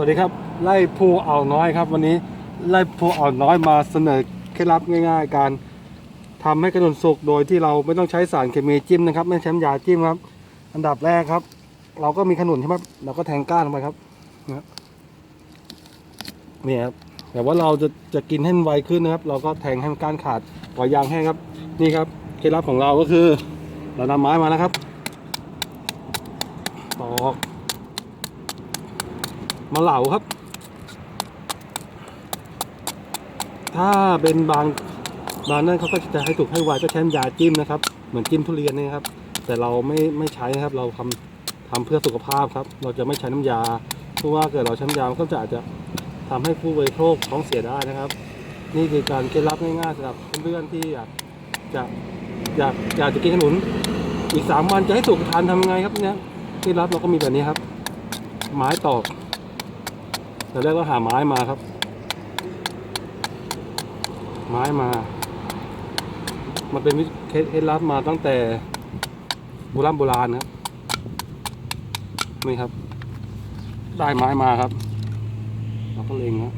วัสดีครับไล่ภูอ่าวน้อยครับ วันนี้ไล่ภูอ่าวน้อยมาเสนอเคล็ดลับง่าย ๆ การทำให้ขนมสุกโดยที่เราไม่ต้องใช้สารเคมีจิ้มนะครับ ไม่ใช้ยาจิ้มครับ อันดับแรกครับ เราก็มีขนุนใช่ไหมเราก็แทงก้านลงไปครับนะนี่ครับแต่ว่าเราจะจะกินให้มันไวขึ้นนะครับ เราก็แทงให้มันก้านขาดปล่อยยางแห้งครับ นี่ครับเคล็ดลับของเราก็คือ เรานำไม้มาแล้วครับตอก มาเหลาครับ ถ้าเป็นบางบางนั่นเขาก็จะให้ถูกให้ไวก็ใช้น้ำยาจิ้มนะครับ เหมือนจิ้มทุเรียนนี่ครับ แต่เราไม่ไม่ใช้นะครับ เราทำทำเพื่อสุขภาพครับ เราจะไม่ใช้น้ำยา เพราะว่าเกิดเราใช้น้ำยามันก็จะอาจจะทำให้ผู้บริโภคท้องเสียได้นะครับ นี่คือการเคล็ดลับง่ายๆสำหรับเพื่อนๆที่อยากจะอยากอยากจะกินขนุน อีกสามวันจะให้สุกทานทำยังไงครับเนี่ยเคล็ดลับเราก็มีแบบนี้ครับ ไม้ตอก แต่แรกก็หาไม้มาครับ ไม้มา มันเป็นวิธีเคล็ดลับมาตั้งแต่โบราณโบราณครับนี่ครับ ได้ไม้มาครับ เราก็เล็งครับ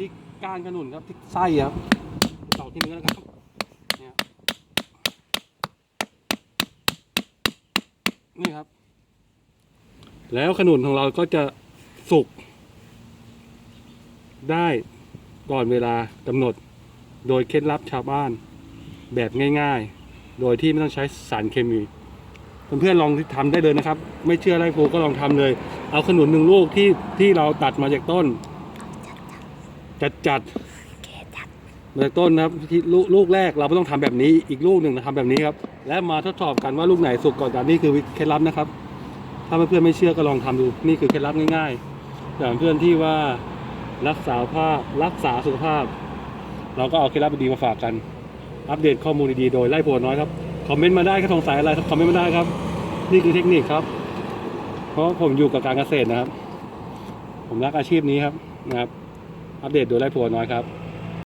นี่ครับเราก็ตอกไปครับตอกมาที่ก้านขนุนครับที่ไส้ครับเตอกที่เนื้อนะครับเนี่ยนี่ครับ แล้วขนุนของเราก็จะสุกได้ก่อนเวลากำหนด โดยเคล็ดลับชาวบ้านแบบง่าย ๆ โดยที่ไม่ต้องใช้สารเคมีเพื่อนๆลองทำได้เลยนะครับ ไม่เชื่อไรครูก็ลองทำเลย เอาขนุนหนึ่งลูกที่ที่เราตัดมาจากต้น จัดจัดๆมาจากต้นนะครับที่ลูกลูกแรกเราไม่ต้องทำแบบนี้อีกลูกหนึ่งเราทำแบบนี้ครับ และมาทดสอบกันว่าลูกไหนสุกก่อนกันนี่คือเคล็ดลับนะครับ ถ้าเพื่อนๆไม่เชื่อก็ลองทำดูนี่คือเคล็ดลับง่ายๆอย่างเพื่อนที่ว่ารักษาภาพรักษาสุขภาพ เราก็เอาเคล็ดลับดีๆมาฝากกัน อัปเดตข้อมูลดีๆโดยไล่ผัวน้อยครับคอมเมนต์มาได้ถ้าสงสัยอะไรคอมเมนต์มาได้ครับ นี่คือเทคนิคครับ เพราะผมอยู่กับการเกษตรนะครับ ผมรักอาชีพนี้ครับนะครับ อัปเดตโดยไล่ผัวน้อยครับ